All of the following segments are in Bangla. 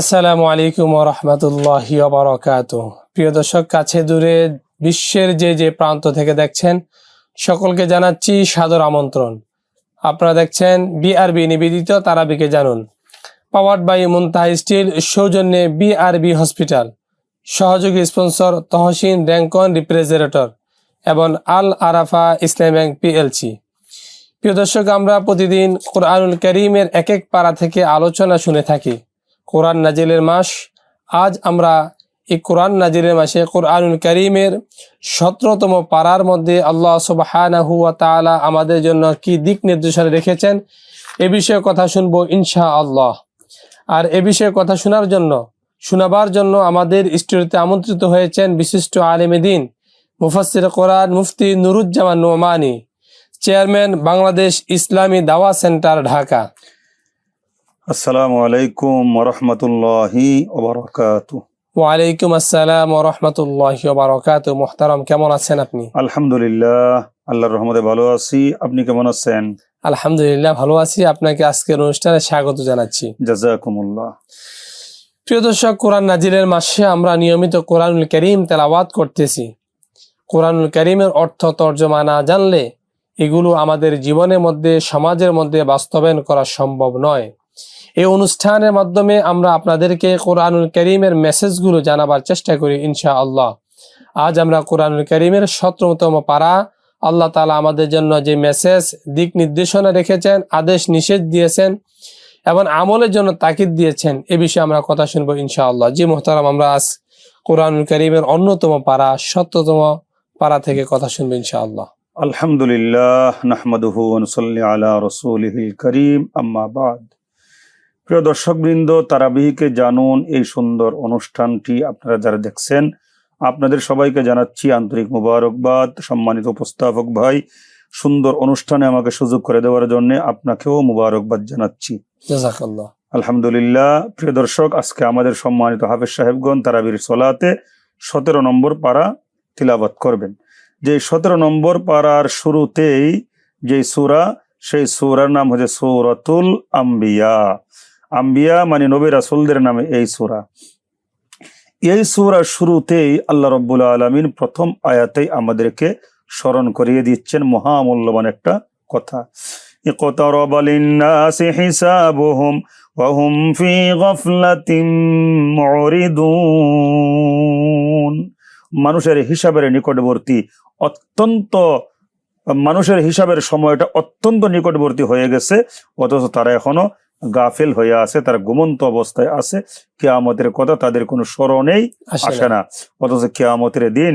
আসসালামু আলাইকুম রহমতুল্লাহ বারকাত প্রিয় দর্শক, কাছে দূরে বিশ্বের যে যে প্রান্ত থেকে দেখছেন, সকলকে জানাচ্ছি সাদর আমন্ত্রণ। আপনারা দেখছেন বিআরবি নিবেদিত তারাবিকে জানুন। পাওয়ার্ড বাই মুনতাহা স্টিল, সৌজন্যে বিআরবি হসপিটাল। সহযোগী স্পন্সর তহসিন র্যাঙ্কন রিপ্রেজেন্টেটর এবং আল আরাফা ইসলাম ব্যাংক পিএলসি প্রিয় দর্শক, আমরা প্রতিদিন কোরআনুল করিমের এক এক পাড়া থেকে আলোচনা শুনে থাকি। কোরআন নাজিলের মাস। আজ আমরা এই কোরআন নাজিলের মাসে কোরআনুল করিমের সতেরোতম পাড়ার মধ্যে আল্লাহ সুবহানাহু ওয়া তাআলা আমাদের জন্য কি দিক নির্দেশনা রেখেছেন, এ বিষয়ে কথা শুনব ইনশা আল্লাহ আর এ বিষয়ে কথা শোনার জন্য, শোনাবার জন্য আমাদের স্টুডিওতে আমন্ত্রিত হয়েছেন বিশিষ্ট আলেমে দিন মুফাসির কোরআন মুফতি নুরুজ্জামান নোমানি, চেয়ারম্যান বাংলাদেশ ইসলামী দাওয়া সেন্টার ঢাকা। আসসালামু আলাইকুম রহমতুল্লাহি ওবরাকাত। ওয়ালাইকুম আসসালাম রহমতুল্লাহ মোহতারাম কেমন আছেন আপনি? আলহামদুলিল্লাহ আল্লাহর রহমতে ভালো আছি। আপনি কেমন আছেন? আলহামদুলিল্লাহ ভালো আছি। আপনাকে আজকের অনুষ্ঠানে স্বাগত জানাচ্ছি। জাজাকুমুল্লাহ। প্রিয় দর্শক কোরআন নাজিলের মাসে আমরা নিয়মিত কোরআনুল করিম তেলাওয়াত করতেছি। কোরআনুল করিমের অর্থ তর্জমা না জানলে এগুলো আমাদের জীবনের মধ্যে সমাজের মধ্যে বাস্তবায়ন করা সম্ভব নয়। এই অনুষ্ঠানের মাধ্যমে আমরা আপনাদেরকে কোরআনুল করিমের মেসেজগুলো জানাবার চেষ্টা করি ইনশা আল্লাহ আজ আমরা কোরআনুল করিমের সতেরোতম পারা। আল্লাহ তালা আমাদের জন্য যে মেসেজ দিক নির্দেশনা রেখেছেন, আদেশ নিষেধ দিয়েছেন এবং আমলের জন্য তাকিদ দিয়েছেন, এ বিষয়ে আমরা কথা শুনব, ইনশাআল্লাহ। জি মোহতারাম, আমরা আজ কোরআনুল করিমের অন্যতম পারা সত্যতম পারা থেকে কথা শুনব, ইনশাআল্লাহ। আলহামদুলিল্লাহ, নাহমাদুহু আলা রসুলিহিল করিম, আম্মা বাদ। প্রিয় দর্শকবৃন্দ তারাবিহিকে জানুন এই সুন্দর অনুষ্ঠানটি আপনারা যারা দেখছেন আপনাদের সবাইকে জানাচ্ছি আন্তরিক মুবারকবাদ। সম্মানিত উপস্থাপক ভাই সুন্দর অনুষ্ঠানে আমাকে সুযোগ করে দেওয়ার জন্য আপনাকেও মুবারকবাদ জানাচ্ছি। আলহামদুলিল্লাহ প্রিয় দর্শক আজকে আমাদের সম্মানিত হাফেজ সাহেবগণ তারাবির সোলাতে সতেরো নম্বর পারা তিলাবাত করবেন। যে সতেরো নম্বর পাড়ার শুরুতেই যে সুরা সেই সুরার নাম হচ্ছে সৌরাতুল আম্বিয়া। আম্বিয়া মানে নবী রাসুলদের নামে এই সুরা এই সুরার শুরুতেই আল্লাহ রব্বুল আলমিন প্রথম আয়াতেই আমাদেরকে স্মরণ করিয়ে দিচ্ছেন মহামূল্যবান একটা কথা اقترب للناس حسابهم وهم في غفلة معرضون মানুষের হিসাবের নিকটবর্তী অত্যন্ত মানুষের হিসাবের সময়টা অত্যন্ত নিকটবর্তী হয়ে গেছে অথচ তারা এখনো গাফেল হয়ে আছে তারা ঘুমন্ত অবস্থায় আছে কেয়ামতের কথা তাদের কোনো স্মরণেই আসে। না অথচ কেয়ামতের দিন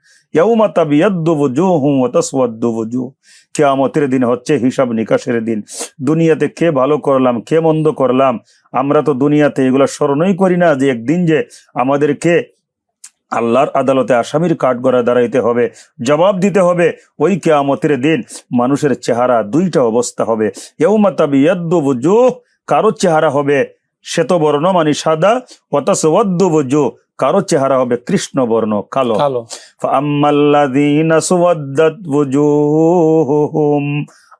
ইয়াউমা তাবিয়াদ্দু বুজুহুম ওয়া তাসওয়াদ্দু বুজুহ কিয়ামতের দিন হচ্ছে হিসাব নিকাশের দিন। দুনিয়াতে কে ভালো করলাম, কে মন্দ করলাম, আমরা তো দুনিয়াতে এগুলো স্মরণই করি না যে একদিন যে আমাদেরকে আল্লাহর আদালতে আসামির কাঠগড়ায় দাঁড়াইতে হবে, জবাব দিতে হবে। ওই কেয়ামতের দিন মানুষের চেহারা দুইটা অবস্থা হবে। ইয়াউমা তাবিয়াদ্দু বুজুহ কারও চেহারা হবে শ্বেতবর্ণ মানে সাদা। ওয়াতাসওয়াদ্দু বুজুহ কারও চেহারা হবে কৃষ্ণবর্ণ কালো। কালো। বুজুহুহুম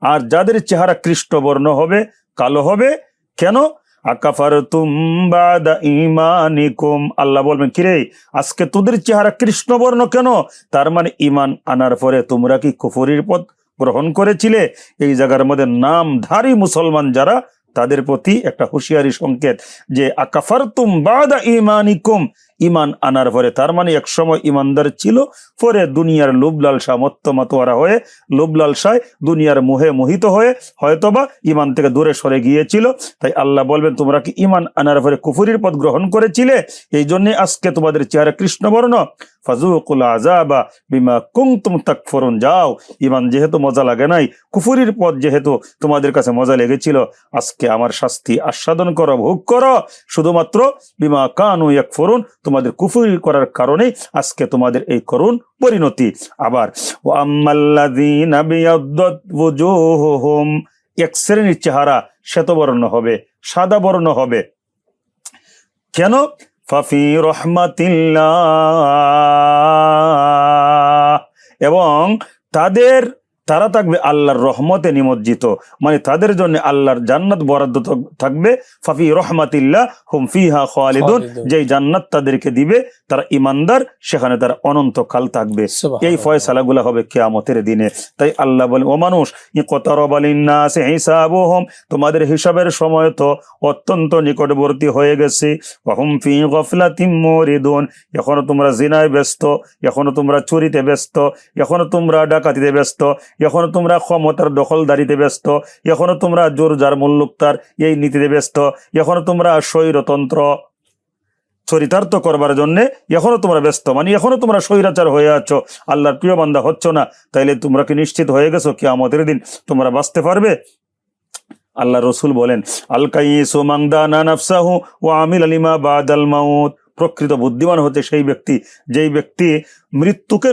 আর যাদের চেহারা কৃষ্ণবর্ণ হবে, কালো হবে, কেন? আকাফারতুম বাদা ঈমানিকুম। আল্লাহ বলবেন, কিরে, আজকে তোদের চেহারা কৃষ্ণবর্ণ কেন? তার মানে ঈমান আনার পরে তোমরা কি কুফরির পথ গ্রহণ করেছিলে? এই জায়গার মধ্যে নামধারী মুসলমান যারা, তাদের প্রতি একটা হুঁশিয়ারি সংকেত যে আকাফারতুম বাদা ঈমানিকুম। ইমান আনার পরে, তার মানে একসময় ইমানদার ছিল, পরে দুনিয়ার লোভলালসা মত্ত মাতোয়ারা হয়ে লোভলালসায় দুনিয়ার মোহে মোহিত হয়ে হয়তোবা ইমান থেকে দূরে সরে গিয়েছিল। তাই আল্লাহ বলবেন, তোমরা কি ইমান আনার পরে কুফুরির পথ গ্রহণ করেছিলে? এই জন্যে আজকে তোমাদের চেহারা কৃষ্ণবর্ণ। ফাজুকুল আযাবা বিমা যাও ইমান যেহেতু মজা লাগে নাই, কুফুরির পথ যেহেতু তোমাদের কাছে মজা লেগেছিল, আজকে আমার শাস্তি আস্বাদন করো, ভোগ করো, শুধুমাত্র বিমা কানু ইয়াকফুরুন, তোমাদের কুফুরি করার কারণে আজকে তোমাদের এই করুণ পরিণতি। আবার এক শ্রেণির চেহারা শ্বেতবর্ণ হবে সাদা বর্ণ হবে। কেন? ফাফি রহমাতিল্লাহ। এবং তাদের তারা থাকবে আল্লাহর রহমতে নিমজ্জিত। মানে তাদের জন্য আল্লাহর জান্নাত বরাদ্দ থাকবে। ফাফি রহমাতিল্লাহ হুম ফিহা খালিদুন। খালিদুন। যেই জান্নাত তাদেরকে দিবে তারা ইমানদার সেখানে তারা অনন্তকাল থাকবে। এই। ফয়সালাগুলো হবে কেয়ামতের দিনে। তাই আল্লাহ বলেন ও মানুষ হিসাবহম। তোমাদের হিসাবের সময় তো অত্যন্ত নিকটবর্তী হয়ে গেছে। ওয়াহুম ফি গফলাতিম মুরিদুন। এখনও তোমরা জিনায় ব্যস্ত এখনও তোমরা চুরিতে ব্যস্ত এখনও তোমরা ডাকাতিতে ব্যস্ত এখনও তোমরা ক্ষমতার দখলদারিতে ব্যস্ত, এখনও তোমরা জোর যার মুল্লুকতার এই নীতিতে ব্যস্ত, এখনও তোমরা স্বৈরতন্ত্র চরিতার্থ করবার জন্য এখনও তোমরা ব্যস্ত। মানে এখনও তোমরা স্বৈরাচার হয়ে আছো। আল্লাহর প্রিয় বান্দা হচ্ছ না। তাইলে তোমরা কি নিশ্চিত হয়ে গেছো? কি আমাদের দিন তোমরা বাঁচতে পারবে? আল্লাহ রসুল বলেন, আল কাইসু মাংদানা নাফসাহু ও আমিল আলিমা বাদাল মাউত। প্রকৃত বুদ্ধিমান হতে সেই ব্যক্তি যেই ব্যক্তি মৃত্যুকে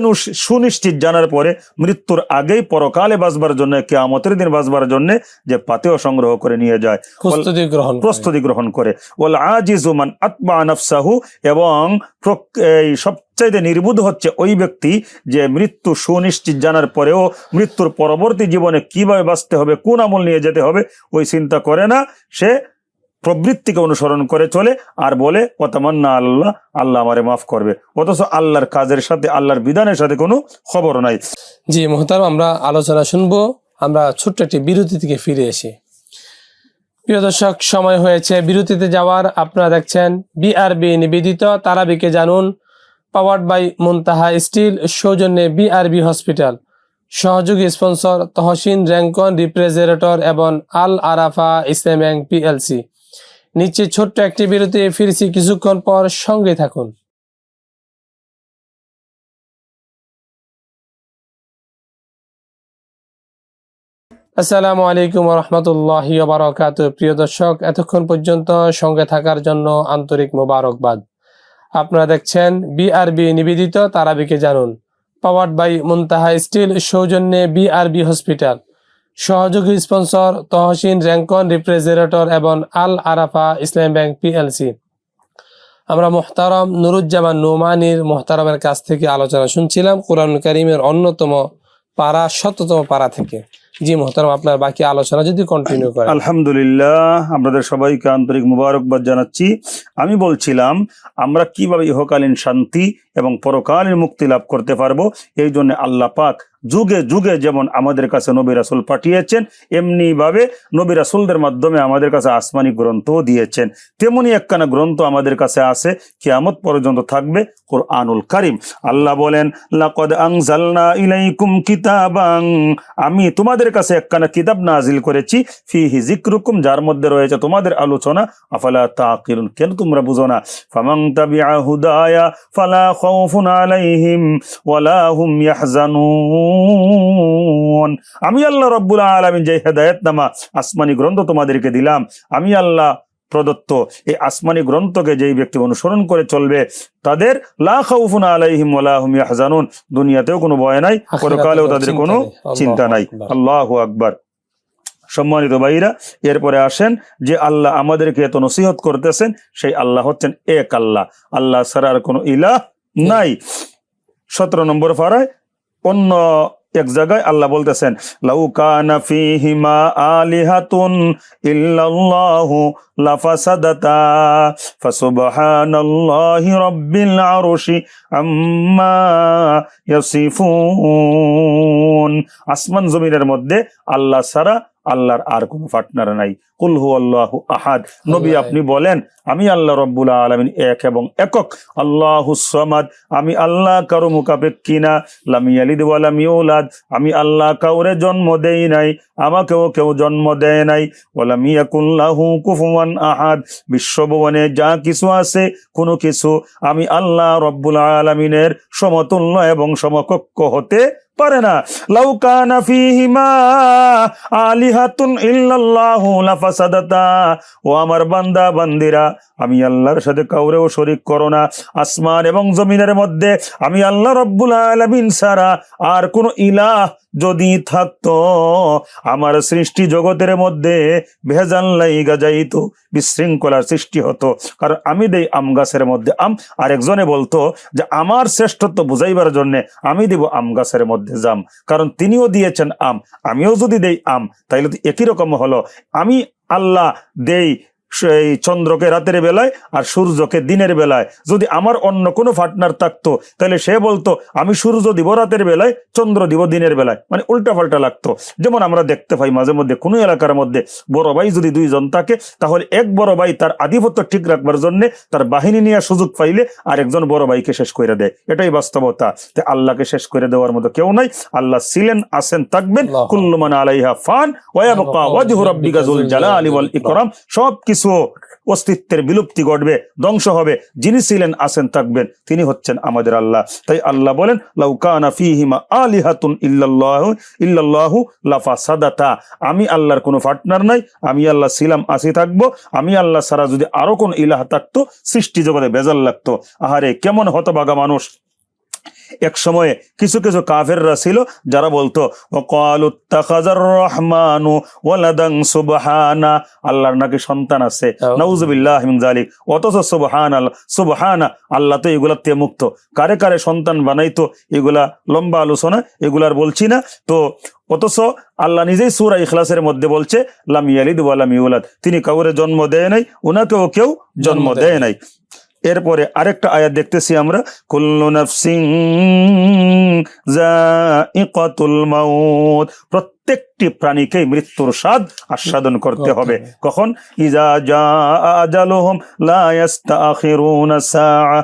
সুনিশ্চিত জানার পরে মৃত্যুর আগেই পরকালে বাঁচবার জন্য কে কেয়ামতের দিন বাঁচবার জন্য যে পাতেও সংগ্রহ করে নিয়ে যায়। প্রস্তুতি গ্রহণ করে। প্রস্তুতি গ্রহণ করে। ওয়াল আজিজুমান আত্মা নাফসাহু এবং এই সবচাইতে নির্বুধ হচ্ছে ওই ব্যক্তি যে মৃত্যু সুনিশ্চিত জানার পরেও মৃত্যুর পরবর্তী জীবনে কীভাবে বাঁচতে হবে কোন আমল নিয়ে যেতে হবে ওই চিন্তা করে না। সে প্রবৃত্তিকে অনুসরণ করে চলে আর বলে অতামান্না আল্লাহ আল্লাহ আমারে মাফ করবে। অথচ আল্লাহর কাজের সাথে, আল্লাহর বিধানের সাথে কোনো খবর নাই। জি মোহতার আমরা আলোচনা শুনব, আমরা ছোট্ট একটি বিরতি থেকে ফিরে এসে। প্রিয় দর্শক, সময় হয়েছে বিরতিতে যাওয়ার। আপনারা দেখছেন বিআরবি নিবেদিত, তারাবিকে জানুন পাওয়ার্ড বাই মুনতাহা স্টিল, সৌজন্যে বিআরবি হসপিটাল। সহযোগী স্পন্সর তহসিন র্যাঙ্কন রিপ্রেজেরেটর এবং আল আরাফা ইসলাম ব্যাংক পিএলসি নিচে ছোট্ট একটি বিরতি, ফিরছি কিছুক্ষণ পর সঙ্গে থাকুন। আসসালামু আলাইকুম রহমতুল্লাহি বারকাত। প্রিয় দর্শক, এতক্ষণ পর্যন্ত সঙ্গে থাকার জন্য আন্তরিক মোবারকবাদ। আপনারা দেখছেন বিআরবি নিবেদিত তারাবিকে জানুন পাওয়ার্ড বাই মুনতাহা স্টিল সৌজন্যে বিআরবি হসপিটাল সহযোগী স্পন্সর, তহসিন, র্যাঙ্কন রিফ্রেজারেটর এবং আল আরাফা ইসলাম ব্যাংক পিএলসি। আমরা মোহতারম নুরুজ্জামান নোমানির মোহতারমের কাছ থেকে আলোচনা শুনছিলাম। কোরআন করিমের অন্যতম পারা শততম পাড়া থেকে। জি মোহতারম, আপনার বাকি আলোচনা যদি কন্টিনিউ করেন। আলহামদুলিল্লাহ, আপনাদের সবাইকে আন্তরিক মুবারকবাদ জানাচ্ছি। আমি বলছিলাম, আমরা কীভাবে ইহকালীন শান্তি এবং পরকালীন মুক্তি লাভ করতে পারব, এই জন্য আল্লাহ পাক যুগে যুগে যেমন আমাদের কাছে নবী রাসুল পাঠিয়েছেন এমনি ভাবে নবী রাসুলদের মাধ্যমে আমাদের কাছে আসমানি গ্রন্থও দিয়েছেন। তেমনি একখানা গ্রন্থ আমাদের কাছে আছে, কিয়ামত পর্যন্ত থাকবে, কোরআনুল কারিম। আল্লাহ বলেন, লাকদ আমি তোমাদের কাছে একখানা কিতাব নাজিল করেছি, ফিহি জিক্রুকুম যার মধ্যে রয়েছে তোমাদের আলোচনা। আফালা তাকিলুন কেন তোমরা বুঝো না? ফামাং তাবিআ হুদায়া, ফালা খাউফুন আলাইহিম, ওয়ালা হুম ইয়াহজানুন। আমি আল্লাহ রব্বুল আলামিন যে হেদায়েত নামা আসমানি গ্রন্থ তোমাদেরকে দিলাম, আমি আল্লাহ প্রদত্ত এই আসমানি গ্রন্থকে যেই ব্যক্তি অনুসরণ করে চলবে তাদের লা খাউফুন আলাইহিম ওয়ালা হুম ইয়াহজানুন। দুনিয়াতেও কোনো ভয় নাই পরকালেও তাদের কোনো চিন্তা নাই। আল্লাহু আকবার। সম্মানিত ভাইরা এরপরে আসেন যে আল্লাহ আমাদেরকে এত নসিহত করতেছেন সেই আল্লাহ হচ্ছেন এক আল্লাহ। আল্লাহ ছাড়া আর কোনো ইলাহ নাই। সতেরো নম্বর ফারায় অন্য এক জায়গায় আল্লাহ বলতেছেন, লাউ কানা ফিহিমা আলিহাতুন ইল্লাল্লাহু লাফাসাদাতা, ফাসুবহানাল্লাহি রাব্বিল আরশি আম্মা ইয়াসিফুন। আসমান জমিনের মধ্যে আল্লাহ ছাড়া আল্লাহর আর কোনো পার্টনার নাই। কুল হু আল্লাহ আহাদ। নবী আপনি বলেন আমি আল্লাহ রব্বুল আলমিন এক এবং একক। আল্লাহ সমাদ আমি আল্লাহ কারও মুখাপেক্ষি না। লামি আলিদ ওয়ালাম ইউলাদ আমি আল্লাহ কাউরে জন্ম দেই নাই আমাকেও কেউ জন্ম দেয় নাই। ওয়ালাম ইয়াকুল্লাহু কুফুয়ান আহাদ বিশ্বভুবনে যা কিছু আছে কোনো কিছু আমি আল্লাহ রব্বুল আলমিনের সমতুল্য এবং সমকক্ষ হতে পারে না। লাউকানা ফিহিমা আলিহাতুন ইল্লাল্লাহু লাফাসাদাতা। ও আমার বান্দা, বান্দিরা, আমি আল্লাহর সাথে কাউরেও শরিক করো না। আসমান এবং জমিনের মধ্যে আমি আল্লাহ রব্বুল আলামিন সারা আর কোন ইলাহ যদি থাকতো, আমার সৃষ্টি জগতের মধ্যে ভেজাল লাইগা যাইতো, বিশৃঙ্খলার সৃষ্টি হতো। কারণ আমি দেই আম গাছের মধ্যে। আম আর একজনে বলতো যে, আমার শ্রেষ্ঠত্ব বুঝাইবার জন্য আমি দেব আম গাছের মধ্যে জাম। কারণ তিনিও দিয়েছেন আম, আমিও যদি দেই আম, তাইলে তো একই রকম হলো। আমি আল্লাহ দেই সেই চন্দ্রকে রাতের বেলায় আর সূর্যকে দিনের বেলায়। যদি আমার অন্য কোনো পার্টনার থাকতো তাহলে সে বলতো আমি সূর্য দিব রাতের বেলায় চন্দ্র দিব দিনের বেলায়। মানে উল্টা পাল্টা লাগতো। যেমন আমরা দেখতে পাই মাঝে মধ্যে কোনো এলাকার মধ্যে বড় ভাই যদি দুইজন থাকে তাহলে এক বড় ভাই তার আধিপত্য ঠিক রাখবার জন্য তার বাহিনী নিয়ে সুযোগ পাইলে আর একজন বড় ভাইকে শেষ করে দেয়। এটাই বাস্তবতা। তে আল্লাহকে শেষ করে দেওয়ার মতো কেউ নাই। আল্লাহ ছিলেন আছেন থাকবেন। কুল্লুমান আলাইহা ফান ওয়াবকা ওয়াজহু রাব্বিকা যুল জালালি ওয়াল ইকরাম। সব কিছু অস্তিত্বের বিলুপ্তি ঘটবে, ধ্বংস হবে। যিনি ছিলেন, আছেন, থাকবেন, তিনি হচ্ছেন আমাদের আল্লাহ। তাই আল্লাহ বলেন লাউকানা ফিহিমা আলিহাতুন ইল্লাল্লাহ, ইল্লাল্লাহু লাফাসাদাতা। আমি আল্লাহর কোনো পার্টনার নাই, আমি আল্লাহ ছিলাম আসি থাকব। আমি আল্লাহ সারা যদি আরও কোন ইলাহ থাকতো, সৃষ্টি জগতে বেজাল লাগতো। আহারে, কেমন হতবাগা মানুষ। এক সময়ে কিছু কিছু কাফেররা ছিল যারা বলতো রহমানু ওয়ালাদান সুবহানা। আল্লাহর নাকি সন্তান আছে। নাউজুবিল্লাহ জালিক অথচ সুবহান সুবহানা আল্লাহ তো এগুলাতে মুক্ত। কারে কারে সন্তান বানাইতো এগুলা লম্বা আলোচনা এগুলার বলছি না। তো অথচ আল্লাহ নিজেই সূরা ইখলাসের মধ্যে বলছে লাম ইয়ালিদ ওয়া ইউলাদ। তিনি কাউরে জন্ম দেয় নাই ওনাকেও কেউ জন্ম দেয় নাই। এরপরে আরেকটা আয়াত দেখতেছি আমরা কুল্লু নাফসিন ইকতুল মাউত প্রত্যেকটি প্রাণীকে মৃত্যুর স্বাদ আস্বাদন করতে হবে। কখন? ইজা জা আজালুহুম লা ইস্তাখিরুনা সাআ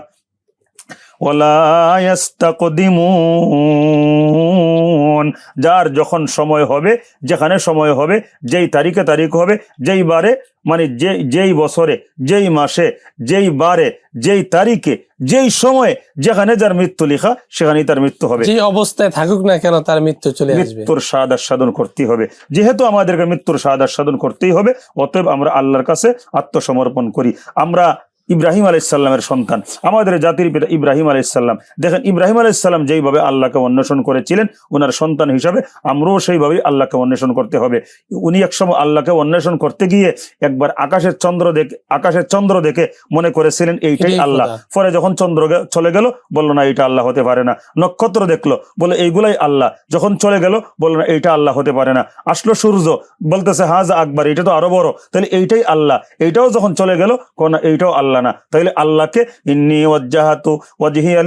যার যখন সময় হবে যেখানে সময় হবে যেই তারিখে তারিখ হবে যেই বারে মানে যে যেই বছরে যেই মাসে যেই বারে যেই তারিখে যেই সময়ে যেখানে যার মৃত্যু লেখা সেখানেই তার মৃত্যু হবে। যে অবস্থায় থাকুক না কেন তার মৃত্যু চলে আসবে। মৃত্যুর স্বাদ আস্বাদন করতেই হবে। যেহেতু আমাদেরকে মৃত্যুর স্বাদ আস্বাদন করতেই হবে অতএব আমরা আল্লাহর কাছে আত্মসমর্পণ করি। আমরা ইব্রাহিম আলাইসাল্লামের সন্তান। আমাদের জাতির পিতা ইব্রাহিম আলাইসাল্লাম দেখেন ইব্রাহিম আলাইসাল্লাম যেইভাবে আল্লাহকে অন্বেষণ করেছিলেন ওনার সন্তান হিসাবে আমরাও সেইভাবেই আল্লাহকে অন্বেষণ করতে হবে। উনি একসময় আল্লাহকে অন্বেষণ করতে গিয়ে একবার আকাশের চন্দ্র দেখে আকাশের চন্দ্র দেখে মনে করেছিলেন এইটাই আল্লাহ। পরে যখন চন্দ্র চলে গেল বলল না এটা আল্লাহ হতে পারে না। নক্ষত্র দেখল বলে এইগুলাই আল্লাহ। যখন চলে গেল বলল না এইটা আল্লাহ হতে পারে না। আসলো সূর্য বলতেছে হাজ আকবার এটা তো আরও বড়। তাহলে এইটাই আল্লাহ। এইটাও যখন চলে গেল কোন এইটাও আল্লাহ। না। তাইলে আল্লাহকে ইন্নি ওয়াজ্জাহাতু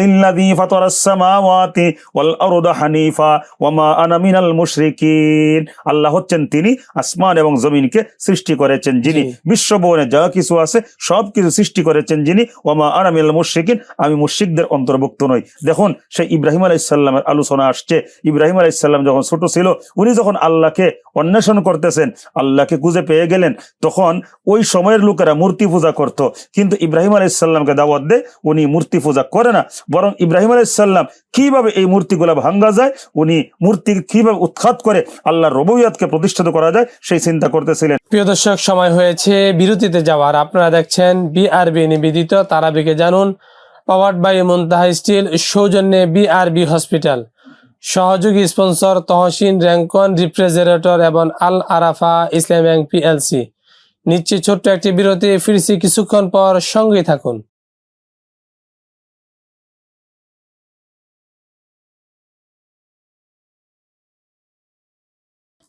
লিল্লাযী ফাতারাস সামাওয়াতি ওয়াল আরদা হানিফা ওয়া মা আনা মিনাল মুশরিকিন। আল্লাহ হচ্ছেন তিনি আসমান এবং জমিনকে সৃষ্টি করেছেন যিনি। বিশ্বভুবনে যা কিছু আছে সব কিছু সৃষ্টি করেছেন যিনি ওমা আনামিল মুশরিকিন। আমি মুশরিকদের অন্তর্ভুক্ত নই। দেখুন সেই ইব্রাহিম আলাইসাল্লামের আলোচনা আসছে। ইব্রাহিম আলাইসাল্লাম যখন ছোট ছিল উনি যখন আল্লাহকে অন্বেষণ করতেছেন আল্লাহকে খুঁজে পেয়ে গেলেন তখন ওই সময়ের লোকেরা মূর্তি পূজা করত। কিন্তু ইব্রাহিম আলাইসাল্লামকে দাওয়াত দেয়, উনি মূর্তি পূজা করে না। বরং ইব্রাহিম আলাইসাল্লাম কীভাবে এই মূর্তিগুলা ভাঙ্গা যায়, উনি মূর্তি কীভাবে উৎখাত করে আল্লাহর রবইয়াতকে প্রতিষ্ঠিত করা যায়, সেই চিন্তা করতেছিলেন। প্রিয় দর্শক, সময় হয়েছে বিরতিতে যাওয়ার। আপনারা দেখছেন বিআরবি নিবেদিত, তারাবিকে জানুন। পাওয়ার্ড বাই মুনতাহা স্টিল সৌজন্যে বিআরবি হসপিটাল সহযোগী স্পন্সর তহসিন র্যাঙ্কন, রিফ্রিজারেটর এবং আল আরাফা ইসলাম ব্যাংক পিএলসি নিচ্ছে ছোট্ট একটি বিরতি, ফিরছি কিছুক্ষণ পর সঙ্গে থাকুন।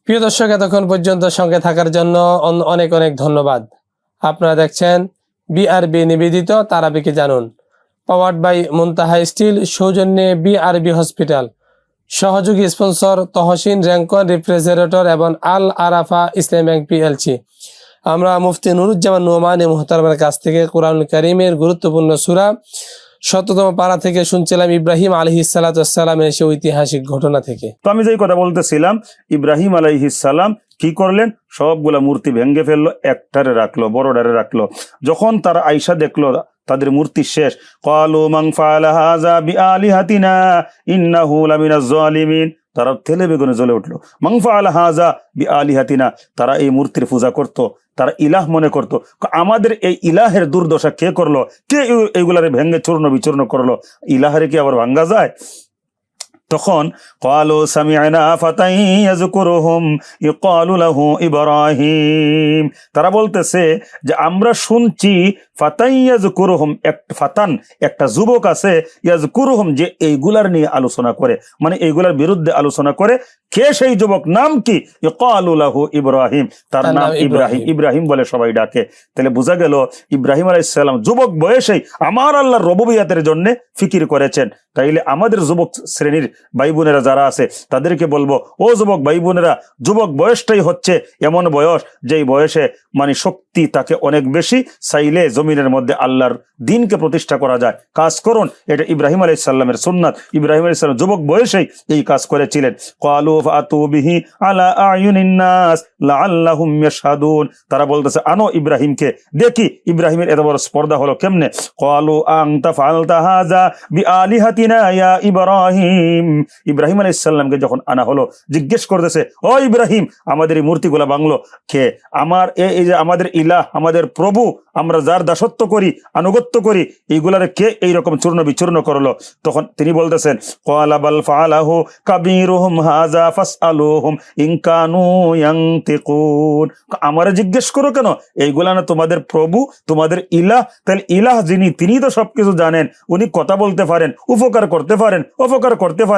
প্রিয় দর্শক, এতক্ষণ পর্যন্ত সঙ্গে থাকার জন্য অনেক অনেক ধন্যবাদ। আপনারা দেখছেন বিআরবি নিবেদিত, তারাবিকে জানুন। পাওয়ার্ড বাই মুনতাহা স্টিল, সৌজন্যে বিআরবি হসপিটাল সহযোগী স্পন্সর তহসিন, র্যাঙ্কন, রিফ্রিজারেটর এবং আল আরাফা ইসলাম ব্যাংক পিএলসি আমরা মুফতি নুরুজ্জামান নোমান মোহতারমের কাছ থেকে কোরআন করিমের গুরুত্বপূর্ণ সুরা শততম পাড়া থেকে শুনছিলাম ইব্রাহিম আলহি সালাতামের সে ঐতিহাসিক ঘটনা থেকে। তো আমি যেই কথা বলতেছিলাম, ইব্রাহিম আলাইহিসালাম কি করলেন? সবগুলা মূর্তি ভেঙ্গে ফেলল, একটারে রাখল বড়ডারে রাখল। যখন তারা আইসা দেখল, তাদের মূর্তি শেষ। কালু মাং ফাআলা হাযা বিআলিহাতিনা ইন্নাহু লামিনাজ জালিমিন তারা থেলে বেগুনে জ্বলে উঠল। মংফা আলা হাজা আলি হাতিনা তারা এই মূর্তির পূজা করত, তারা ইলাহ মনে করত। আমাদের এই ইলাহের দুর্দশা কে করল? কে এই- এইগুলারে ভেঙ্গে চূর্ণ বিচূর্ণ করল? ইলাহারে কি আবার ভাঙ্গা যায়? তখন কালু সামিআনা ইব্রাহিম। তারা বলতেছে যে আমরা শুনছি ফাতাইয়াযকুরুহুম এক ফাতান একটা যুবক আছে ইয়াযকুরুহুম যে এইগুলার নিয়ে আলোচনা করে মানে এইগুলার বিরুদ্ধে আলোচনা করে কে সেই যুবক নাম কি? ইকালু ইব্রাহিম। তার নাম ইব্রাহিম। ইব্রাহিম। বলে সবাই ডাকে। তাহলে বোঝা গেল ইব্রাহিম আলাইসাল্লাম যুবক বয়সেই আমার আল্লাহ রবিয়াতের জন্য ফিকির করেছেন। তাইলে আমাদের যুবক শ্রেণির ভাই বোনেরা যারা আছে, তাদেরকে বলব, ও যুবক ভাই বোনেরা যুবক বয়সটাই হচ্ছে এমন বয়স যেই বয়সে মানে শক্তি তাকে অনেক বেশি চাইলে জমিনের মধ্যে আল্লাহর দিনকে প্রতিষ্ঠা করা যায়। কাজ করুন, এটা ইব্রাহিম আলাইহিস সাল্লামের সুন্নাত। ইব্রাহিম আলাইহিস সাল্লাম যুবক বয়সেই এই কাজ করেছিলেন। আলা তারা বলতেছে, আনো ইব্রাহিমকে, দেখি ইব্রাহিমের এত বড় স্পর্ধা হলো কেমনে? ক্বালু আনতা ফাআলতা হাযা বিআলিহাতিনা ইয়া ইব্রাহিম। ইব্রাহিম আলাইহিস সালামকে যখন আনা হলো, জিজ্ঞেস করতেছে, ও ইব্রাহিম, আমাদের এই মূর্তিগুলা বাংলো কে? আমার এই যে আমাদের ইলাহ, আমাদের প্রভু, আমরা যার দাসত্ব করি, আনুগত্য করি, এইগুলার কে এইরকম চূর্ণ বিচূর্ণ করল? তখন তিনি বলতেছেন, ক্বালা বাল ফাআলাহু কাবীরুহুম ফাসআলুহুম ইন কানু আমারে জিজ্ঞেস করো কেন? এইগুলা না তোমাদের প্রভু, তোমাদের ইলাহ? তাহলে ইলাহ যিনি তিনি তো সবকিছু জানেন, উনি কথা বলতে পারেন, উপকার করতে পারেন, অপকার করতে পারেন।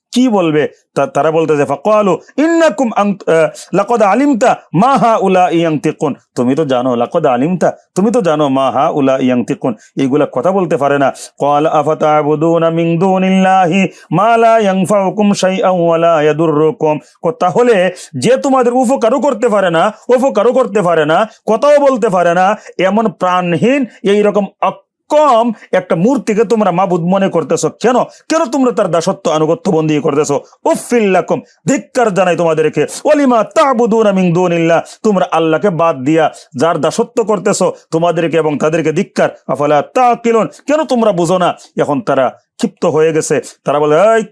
কি বলবে? তারা বলতেছে, ফাকালু ইন্নাকুম লাকাদ আলিমতা মা হাউলাই ইয়াংতিকুন তুমি তো জানো, লাকাদ আলিমতা, তুমি তো জানো মা হাউলাই ইয়াংতিকুন এইগুলা কথা বলতে পারে না। ক্বাল আফাতাবুদুনা মিন দুনিল্লাহি মা লা ইয়ানফাউকুম শাইআন ওয়া লা ইয়াদুররুকুম। তাহলে যে তোমাদের উপকারও করতে পারে না, উপকারও করতে পারে না, কথাও বলতে পারে না, এমন প্রাণহীন এই রকম কম একটা মূর্তিকে তোমরা মাবুদ মনে করতেছ। কেন? কেন তোমরা তার দাসত্ব আনুগত্য বন্দী করতেছো? উফিল্লাকুম ধিক্কার জানাই তোমাদেরকে। ওলিমা তাবুদুনা মিন দুনিল্লাহ, তোমরা আল্লাহকে বাদ দিয়া যার দাসত্ব করতেছো তোমাদেরকে এবং তাদেরকে ধিক্কার। আফালা তাকিলুন, কেন তোমরা বুঝো না? এখন তারা ক্ষিপ্ত হয়ে গেছে। তারা বলে, এই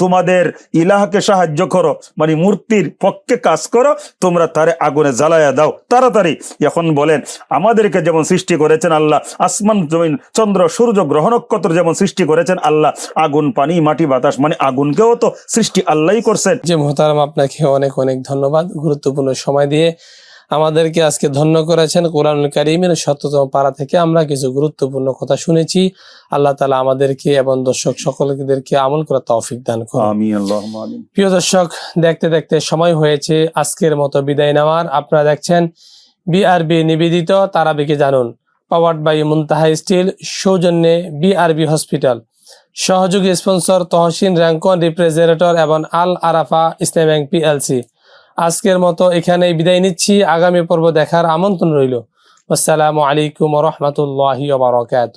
তোমাদের ইলাহকে সাহায্য করো মানে মূর্তির পক্ষে কাজ করো, তোমরা তারে আগুনে জ্বালায়া দাও। তাড়াতাড়ি এখন বলেন, আমাদেরকে যেমন সৃষ্টি করেছেন আল্লাহ, আসমান, জমিন, চন্দ্র, সূর্য, গ্রহ, নক্ষত্র যেমন সৃষ্টি করেছেন আল্লাহ, আগুন, পানি, মাটি, বাতাস মানে আগুনকেও তো সৃষ্টি আল্লাহই করছেন। যে মোহতারাম, আপনাকে অনেক অনেক ধন্যবাদ। গুরুত্বপূর্ণ সময় দিয়ে আমাদেরকে আজকে ধন্য করেছেন কোরআন কারিমের সত্যতম পাড়া থেকে আমরা কিছু গুরুত্বপূর্ণ কথা শুনেছি। আল্লাহ তালা আমাদেরকে এবং দর্শক সকলদেরকে আমল করা তৌফিক দান করুন। প্রিয় দর্শক দেখতে দেখতে সময় হয়েছে আজকের মতো বিদায় নেওয়ার। আপনারা দেখছেন বিআরবি নিবেদিত তারাবিকে জানুন। পাওয়ার্ড বাই মুনতাহা স্টিল সৌজন্যে বিআরবি হসপিটাল। সহযোগী স্পন্সর তহসিন র্যাঙ্কন রিফ্রিজারেটর এবং আল আরাফা ইসলাম ব্যাংক পিএলসি। আজকের মতো এখানে বিদায় নিচ্ছি। আগামী পর্ব দেখার আমন্ত্রণ রইল। আসসালামু আলাইকুম রহমতুল্লাহ বারকাত